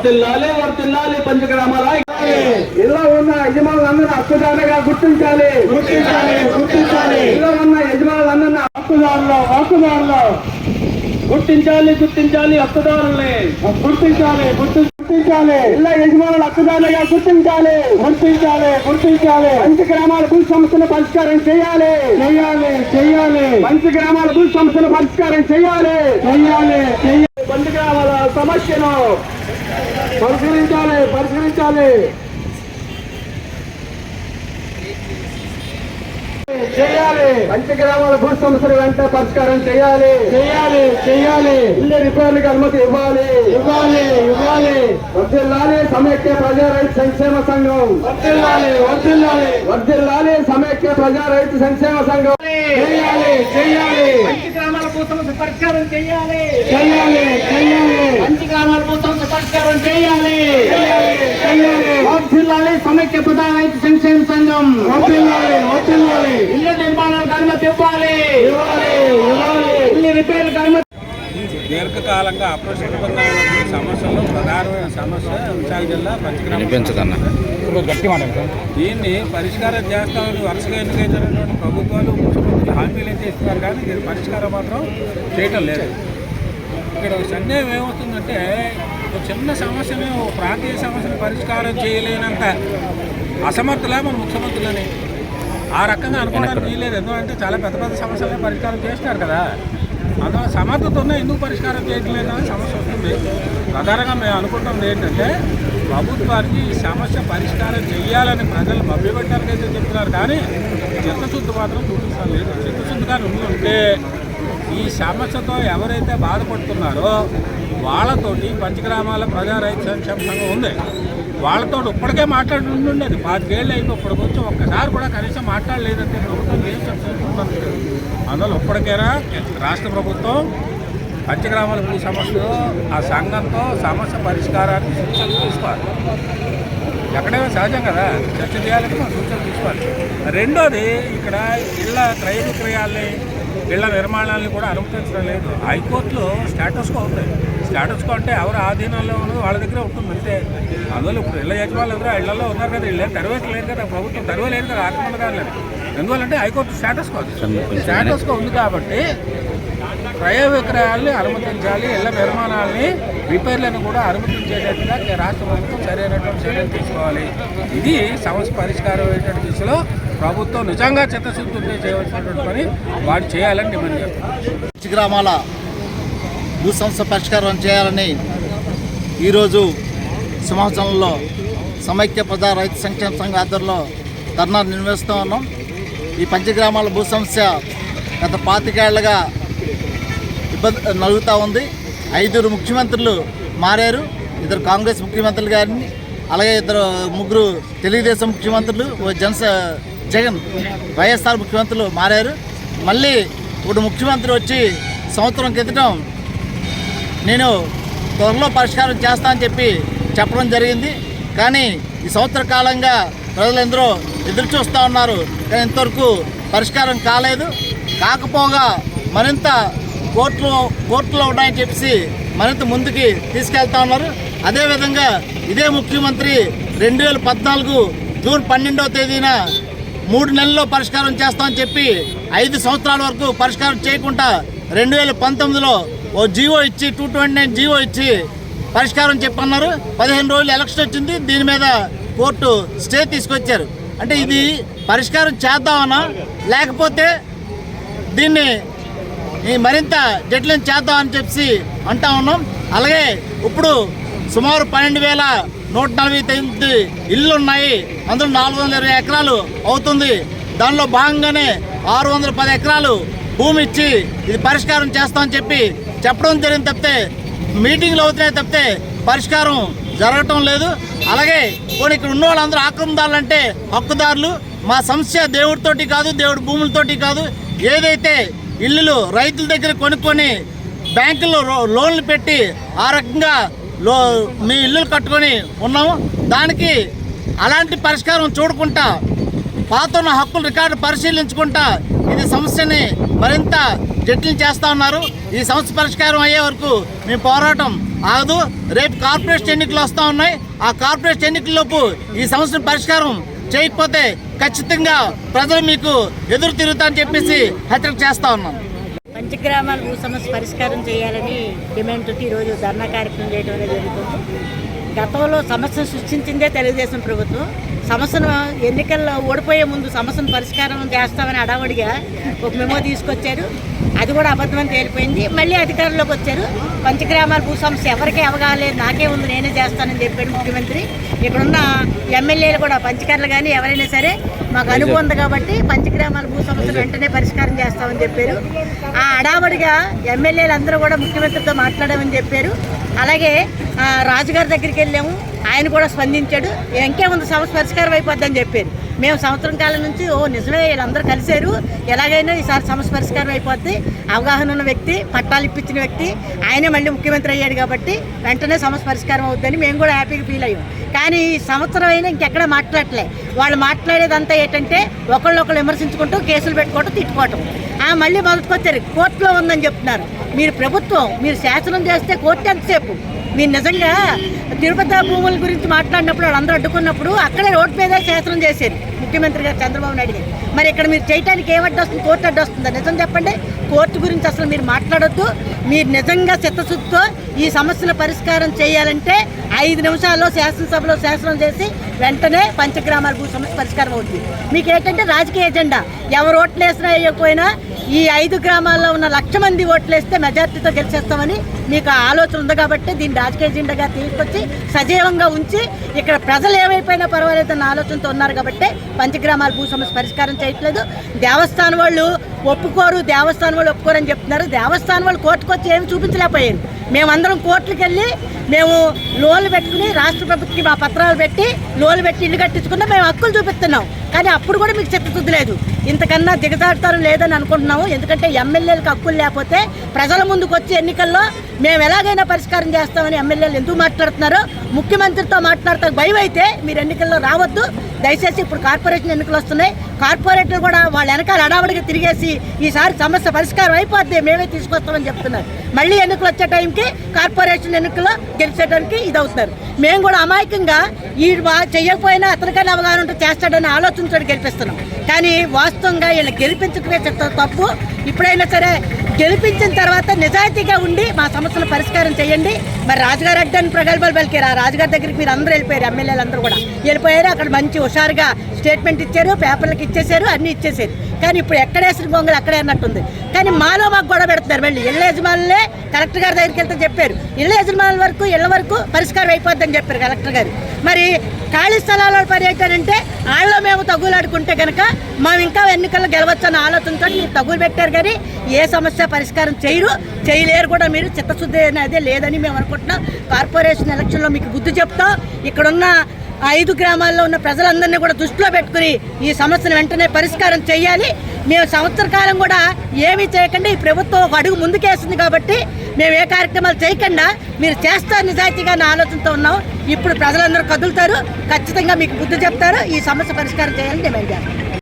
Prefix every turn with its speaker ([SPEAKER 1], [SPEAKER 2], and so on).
[SPEAKER 1] వర్తిల్లాలి వర్తిల్లాలి పంచగ్రామాల.
[SPEAKER 2] ఇలా ఉన్న యజమానులందరూ హక్కుదారులుగా గుర్తించాలి.
[SPEAKER 1] గుర్తించాలి గుర్తించాలి.
[SPEAKER 2] ఇలా ఉన్న యజమానులందరూ హక్కుదారులు హక్కుదారులు.
[SPEAKER 1] గుర్తించాలి గుర్తించాలి హక్కుదారుల్ని.
[SPEAKER 2] గుర్తించాలి గుర్తి- గుర్తించాలి. ఇలా యజమానులు హక్కుదారులుగా గుర్తించాలి. గుర్తించాలి గుర్తించాలి. మంచి గ్రామాల భూ సమస్యల పరిష్కారం చేయాలి. చేయాలి చేయాలి. మంచి గ్రామాల భూ సమస్యల పరిష్కారం చేయాలి. చేయాలి చేయాలి. మంచి గ్రామాల సమస్యను పరిశీలించాలి పరిశీలించాలి చేయాలి. పంచగ్రామాల భూ సమస్యలు వెంట పరిష్కారం చేయాలి. చేయాలి చేయాలి. ఇల్లు రిపేర్లకు అనుమతి ఇవ్వాలి. ఇవ్వాలి ఇవ్వాలి. వర్దిల్లాలి సమైక్య ప్రజా రైతు సంక్షేమ సంఘం. వర్దిల్లాలి వర్దిల్లాలి వర్దిల్లాలి సమైక్య ప్రజా రైతు సంక్షేమ సంఘం. చేయాలి చేయాలి.
[SPEAKER 3] మంచి గ్రామాల కోసం పరిష్కారం చేయాలి.
[SPEAKER 2] చేయాలి చేయాలి.
[SPEAKER 3] మంచి గ్రామాల కోసం పరిష్కారం చేయాలి.
[SPEAKER 2] చేయాలి.
[SPEAKER 3] వర్ధిల్లాలి సమైక్య ప్రధాన రైతు సంక్షేమ సంఘం.
[SPEAKER 2] వర్దిల్లాలి వర్దిల్లాలి
[SPEAKER 3] ఇళ్ళ నిర్మాణాలకు అనుమతి ఇవ్వాలి ఇల్లు రిపేర్లకు అనుమతి
[SPEAKER 4] దీర్ఘకాలంగా అప్రస్తుతంగా ఉన్న సమస్యల్లో ప్రధానమైన సమస్య విశాఖ జిల్లా పంచగ్రామ దీన్ని పరిష్కారం చేస్తామని వరుసగా ఎన్నికైతున్నటువంటి ప్రభుత్వాలు ముఖ్యమంత్రులు హామీలు అయితే ఇస్తున్నారు కానీ దీని పరిష్కారం మాత్రం చేయటం లేదు. ఇక్కడ సందేహం ఏమవుతుందంటే ఒక చిన్న సమస్యని ఒక ప్రాంతీయ సమస్యను పరిష్కారం చేయలేనంత అసమర్థులా మన ముఖ్యమంత్రులని. ఆ రకంగా అనుకోవడానికి వీలేదు ఎందుకంటే చాలా పెద్ద పెద్ద సమస్యలను పరిష్కారం చేస్తున్నారు కదా. అందులో సమర్థత ఉన్నా ఎందుకు పరిష్కారం చేయట్లేదు అని సమస్య వస్తుంది. ప్రధానంగా మేము అనుకుంటున్నది ఏంటంటే ప్రభుత్వానికి ఈ సమస్య పరిష్కారం చేయాలని ప్రజలు మభ్యపెట్టాలని అయితే చెప్తున్నారు. కానీ చిత్తశుద్ధి మాత్రం చూపించాలి లేదు చిత్తశుద్ధి కానీ ఉండి ఉంటే ఈ సమస్యతో ఎవరైతే బాధపడుతున్నారో వాళ్ళతోటి పంచగ్రామాల ప్రజా రైతు సంక్షేమ సంఘం ఉంది. వాళ్ళతో ఇప్పటికే మాట్లాడి ఉండేది. పాతికేళ్ళు అయిపోయి ఇప్పటికి వచ్చి ఒక్కసారి కూడా కనీసం మాట్లాడలేదంటే ప్రభుత్వం ఏం చెప్తుంది అందులో ఇప్పటికైనా? రాష్ట్ర ప్రభుత్వం పంచగ్రామాల భూ సమస్యలు ఆ సంఘంతో సమస్య పరిష్కారానికి సూచనలు తీసుకోవాలి. ఎక్కడైనా సహజం కదా? చర్చ చేయాలంటే మనం సూచనలు తీసుకోవాలి. రెండోది ఇక్కడ ఇళ్ళ క్రయ విక్రయాల్ని ఇళ్ళ నిర్మాణాలని కూడా అనుమతించడం లేదు. హైకోర్టులో స్టేటస్ కో ఉంది. స్టేటస్ కో అంటే ఎవరు ఆధీనంలో ఉన్నది వాళ్ళ దగ్గర ఉంటుంది అంతే. అందువల్ల ఇప్పుడు ఇళ్ళ యజమానులు ఎవరు ఇళ్ళలో ఉన్నారు కదా ఇళ్ళే తెరవేయట్లేదు కదా ప్రభుత్వం తెరవలేదు కదా ఆక్రమణదారులని ఎందువల్లంటే high court status quo status quo ఉంది కాబట్టి క్రయ విక్రయాల్ని అనుమతించాలి ఇళ్ళ నిర్మాణాలని రిపేర్లను కూడా అనుమతించేటట్టుగా రాష్ట్ర ప్రభుత్వం సరైనటువంటి చర్యలు తీసుకోవాలి. ఇది సమస్య పరిష్కారం అయ్యేటువంటి దిశలో ప్రభుత్వం నిజంగా చిత్తశుద్ధి చేయవలసినటువంటి పని వాడు చేయాలని డిమాండ్
[SPEAKER 5] చేస్తారు గ్రామాల భూ సమస్య పరిష్కారం చేయాలని ఈరోజు సింహాచలంలో సమైక్య ప్రజా రైతు సంక్షేమ సంఘ ఆధ్వర్యంలో ధర్నా నిర్వహిస్తూ ఉన్నాం. ఈ పంచగ్రామాల భూ సమస్య గత పాతికేళ్ళుగా ఇబ్బంది నలుగుతూ ఉంది. ఐదుగురు ముఖ్యమంత్రులు మారారు. ఇద్దరు కాంగ్రెస్ ముఖ్యమంత్రులు గారిని అలాగే ఇద్దరు ముగ్గురు తెలుగుదేశం ముఖ్యమంత్రులు ఓ జనస జగన్ వైఎస్ఆర్ ముఖ్యమంత్రులు మారారు. మళ్ళీ ఇప్పుడు ముఖ్యమంత్రి వచ్చి సంవత్సరం క్రితం నేను త్వరలో పరిష్కారం చేస్తా అని చెప్పి చెప్పడం జరిగింది. కానీ ఈ సంవత్సర కాలంగా ప్రజలందరూ ఎదురు చూస్తూ ఉన్నారు. కానీ ఇంతవరకు పరిష్కారం కాలేదు. కాకపోగా మరింత కోర్టులో కోర్టులో ఉన్నాయని చెప్పేసి మరింత ముందుకి తీసుకెళ్తా ఉన్నారు. అదేవిధంగా ఇదే ముఖ్యమంత్రి రెండు వేల పద్నాలుగు జూన్ పన్నెండవ తేదీన మూడు నెలల్లో పరిష్కారం చేస్తామని చెప్పి ఐదు సంవత్సరాల వరకు పరిష్కారం చేయకుండా రెండు వేల పంతొమ్మిదిలో ఓ జీవో ఇచ్చి టూ ట్వంటీ నైన్ జీవో ఇచ్చి పరిష్కారం చెప్పన్నారు. పదిహేను రోజులు ఎలక్షన్ వచ్చింది. దీని మీద కోర్టు స్టే తీసుకొచ్చారు. అంటే ఇది పరిష్కారం చేద్దామనా లేకపోతే దీన్ని ఈ మరింత చేద్దాం చేద్దామని చెప్పి అంటా ఉన్నాం. అలాగే ఇప్పుడు సుమారు పన్నెండు వేల నూట నలభై తొమ్మిది ఇళ్ళు ఉన్నాయి. అందులో నాలుగు వందల ఇరవై ఎకరాలు అవుతుంది. దానిలో భాగంగానే ఆరు వందల పది ఎకరాలు భూమి ఇచ్చి ఇది పరిష్కారం చేస్తామని చెప్పి చెప్పడం జరిగింది తప్పితే మీటింగ్లు అవుతున్నాయి తప్పితే పరిష్కారం జరగటం లేదు. అలాగే కొన్ని ఇక్కడ ఉన్న వాళ్ళందరూ ఆక్రమదారులు హక్కుదారులు. మా సమస్య దేవుడితోటి కాదు దేవుడి భూములతోటి కాదు. ఏదైతే ఇల్లులు రైతుల దగ్గర కొనుక్కొని బ్యాంకుల్లో లోన్లు పెట్టి ఆ రకంగా లో మీ ఇల్లులు కట్టుకొని ఉన్నాము. దానికి అలాంటి పరిష్కారం చూడకుండా పాత ఉన్న హక్కుల రికార్డు పరిశీలించుకుంటా ఇది సమస్యని మరింత జటిలం చేస్తూ ఉన్నారు. ఈ సమస్య పరిష్కారం అయ్యే వరకు మీ పోరాటం ఆగదు. రేపు కార్పొరేషన్ ఎన్నికలు వస్తూ ఉన్నాయి. ఆ కార్పొరేషన్ ఎన్నికల్లోపు ఈ సమస్యను పరిష్కారం చేయకపోతే ఖచ్చితంగా ప్రజలు మీకు ఎదురు తిరుగుతారని చెప్పేసి హెచ్చరిక చేస్తా ఉన్నాం.
[SPEAKER 6] పంచగ్రామాల భూ సమస్య పరిష్కారం చేయాలని డిమాండ్ తోటి ఈరోజు ధర్నా కార్యక్రమం చేయడం జరుగుతుంది. గతంలో సమస్యను సృష్టించిందే తెలుగుదేశం ప్రభుత్వం. సమస్యను ఎన్నికల్లో ఓడిపోయే ముందు సమస్యను పరిష్కారం చేస్తామని అడావడిగా ఒక మెమో తీసుకొచ్చారు. అది కూడా అబద్ధమని తేలిపోయింది. మళ్ళీ అధికారంలోకి వచ్చారు. పంచగ్రామాల భూ సమస్య ఎవరికి అవగాలేదు నాకే ఉంది నేనే చేస్తానని చెప్పాడు ముఖ్యమంత్రి. ఇక్కడున్న ఎమ్మెల్యేలు కూడా పంచకర్లు కానీ ఎవరైనా సరే మాకు అనుభవం ఉంది కాబట్టి పంచగ్రామాల భూ సమస్యలు వెంటనే పరిష్కారం చేస్తామని చెప్పారు. ఆ అడావడిగా ఎమ్మెల్యేలు అందరూ కూడా ముఖ్యమంత్రితో మాట్లాడామని చెప్పారు. అలాగే రాజుగారి దగ్గరికి వెళ్ళాము. ఆయన కూడా స్పందించాడు. ఇంకేముంది సమస్య పరిష్కారం అయిపోద్దని చెప్పారు. మేము సంవత్సరం కాలం నుంచి ఓ నిజమే వీళ్ళందరూ కలిశారు. ఎలాగైనా ఈసారి సమస్య పరిష్కారం అయిపోద్ది. అవగాహన ఉన్న వ్యక్తి పట్టాలు ఇప్పించిన వ్యక్తి ఆయనే మళ్ళీ ముఖ్యమంత్రి అయ్యాడు కాబట్టి వెంటనే సమస్య పరిష్కారం అవుద్దని మేము కూడా హ్యాపీగా ఫీల్ అయ్యాం. కానీ ఈ సంవత్సరం అయినా ఇంకెక్కడ మాట్లాడలే వాళ్ళు మాట్లాడేదంతా ఏంటంటే ఒకళ్ళొకళ్ళు విమర్శించుకుంటూ కేసులు పెట్టుకోవటం తిట్టుకోవటం. ఆ మళ్ళీ మొదటికొచ్చారు కోర్టులో ఉందని చెప్తున్నారు. మీరు ప్రభుత్వం మీరు శాసనం చేస్తే కోర్టు ఎంతసేపు? మీరు నిజంగా తిరుపతి భూముల గురించి మాట్లాడినప్పుడు వాళ్ళందరూ అడ్డుకున్నప్పుడు అక్కడే రోడ్డు మీద శాసనం చేశారు. ముఖ్యమంత్రి గారు చంద్రబాబు నాయుడు గారు. మరి ఇక్కడ మీరు చేయడానికి ఏమడ్డు వస్తుంది? కోర్టు అడ్డు వస్తుందా? నిజం చెప్పండి. కోర్టు గురించి అసలు మీరు మాట్లాడొద్దు. మీరు నిజంగా చిత్తశుద్ధితో ఈ సమస్యల పరిష్కారం చేయాలంటే ఐదు నిమిషాల్లో శాసనసభలో శాసనం చేసి వెంటనే పంచగ్రామాల భూ సమస్య పరిష్కారం అవుతుంది. మీకు ఏంటంటే రాజకీయ ఎజెండా. ఎవరు ఓట్లు వేసినా వేయకపోయినా ఈ ఐదు గ్రామాల్లో ఉన్న లక్ష మంది ఓట్లు వేస్తే మెజార్టీతో గెలిచేస్తామని మీకు ఆ ఆలోచన ఉంది కాబట్టి దీన్ని రాజకీయ ఎజెండాగా తీసుకొచ్చి సజీవంగా ఉంచి ఇక్కడ ప్రజలు ఏమైపోయినా పర్వాలేదన్న ఆలోచనతో ఉన్నారు కాబట్టి పంచగ్రామాల భూ సమస్య పరిష్కారం చేయట్లేదు. దేవస్థానం వాళ్ళు ఒప్పుకోరు దేవస్థానం వాళ్ళు ఒప్పుకోరని చెప్తున్నారు. దేవస్థానం వాళ్ళు కోర్టుకు వచ్చి ఏమి చూపించలేకపోయారు. మేమందరం కోర్టుకు వెళ్ళి మేము లోన్లు పెట్టుకుని రాష్ట్ర ప్రభుత్వకి మా పత్రాలు పెట్టి లోన్లు పెట్టి ఇల్లు కట్టించుకున్నా మేము హక్కులు చూపిస్తున్నాం. కానీ అప్పుడు కూడా మీకు చిత్తశుద్ధి లేదు. ఇంతకన్నా దిగజాడతారు లేదని అనుకుంటున్నాము. ఎందుకంటే ఎమ్మెల్యేలకు హక్కులు లేకపోతే ప్రజల ముందుకు వచ్చే ఎన్నికల్లో మేము ఎలాగైనా పరిష్కారం చేస్తామని ఎమ్మెల్యేలు ఎందుకు మాట్లాడుతున్నారో? ముఖ్యమంత్రితో మాట్లాడతా భయం అయితే మీరు ఎన్నికల్లో రావద్దు. దయచేసి ఇప్పుడు కార్పొరేషన్ ఎన్నికలు వస్తున్నాయి. కార్పొరేటర్ కూడా వాళ్ళ వెనకాల అడావడిగా తిరిగేసి ఈసారి సమస్య పరిష్కారం అయిపోద్ది మేమే తీసుకొస్తామని చెప్తున్నారు. మళ్ళీ ఎన్నికలు వచ్చే టైంకి కార్పొరేషన్ ఎన్నికల్లో గెలిచేటానికి ఇది అవుతున్నారు మేము కూడా అమాయకంగా ఈ చేయకపోయినా అతనికైనా అవగాహన ఉంటే చేస్తాడని ఆలోచించడం గెలిపిస్తున్నాం. కానీ వాస్తవంగా వీళ్ళని గెలిపించడమే చెత్త తప్పు. ఇప్పుడైనా సరే గెలిపించిన తర్వాత నిజాయితీగా ఉండి మా సమస్యలు పరిష్కారం చేయండి. మరి రాజుగారు అడ్డాన్ని ప్రగల్భాలు పలికారు. ఆ రాజుగారి దగ్గరికి మీరు అందరూ వెళ్ళిపోయారు ఎమ్మెల్యేలు అందరూ కూడా. వెళ్ళిపోయారు అక్కడ మంచి హుషారుగా స్టేట్మెంట్ ఇచ్చారు పేపర్లకు ఇచ్చేసారు అన్నీ ఇచ్చేసారు కానీ ఇప్పుడు ఎక్కడేసిన బొంగలు అక్కడే అన్నట్టుంది. కానీ మాలో మాకు గొడవ పెడుతున్నారు. మళ్ళీ ఇళ్ళ యజమానులే కలెక్టర్ గారి దగ్గరికి వెళ్తే చెప్పారు. ఇళ్ళ యజమానుల వరకు ఇళ్ళ వరకు పరిష్కారం అయిపోద్దని చెప్పారు కలెక్టర్ గారు. మరి ఖాళీ స్థలాల పని ఏంటంటే వాళ్ళు మేము తగులాడుకుంటే కనుక మేము ఇంకా ఎన్నికల్లో గెలవచ్చన్న ఆలోచనతో మీరు తగులు పెట్టారు కానీ ఏ సమస్య పరిష్కారం చేయరు చేయలేరు కూడా మీరు. చిత్తశుద్ధి అనేది లేదని మేము అనుకుంటున్నాం. కార్పొరేషన్ ఎలక్షన్లో మీకు బుద్ధి చెప్తాం. ఇక్కడున్న ఐదు గ్రామాల్లో ఉన్న ప్రజలందరినీ కూడా దృష్టిలో పెట్టుకుని ఈ సమస్యను వెంటనే పరిష్కారం చేయాలి. మేము సంవత్సర కాలం కూడా ఏమీ చేయకుండా ఈ ప్రభుత్వం ఒక అడుగు ముందుకేస్తుంది కాబట్టి మేము ఏ కార్యక్రమాలు చేయకుండా మీరు చేస్తారు నిజాయితీగా అన్న ఆలోచనతో ఉన్నాం. ఇప్పుడు ప్రజలందరూ కదులుతారు. ఖచ్చితంగా మీకు బుద్ధి చెప్తారు. ఈ సమస్య పరిష్కారం చేయాలని డిమాండ్ చేస్తాం.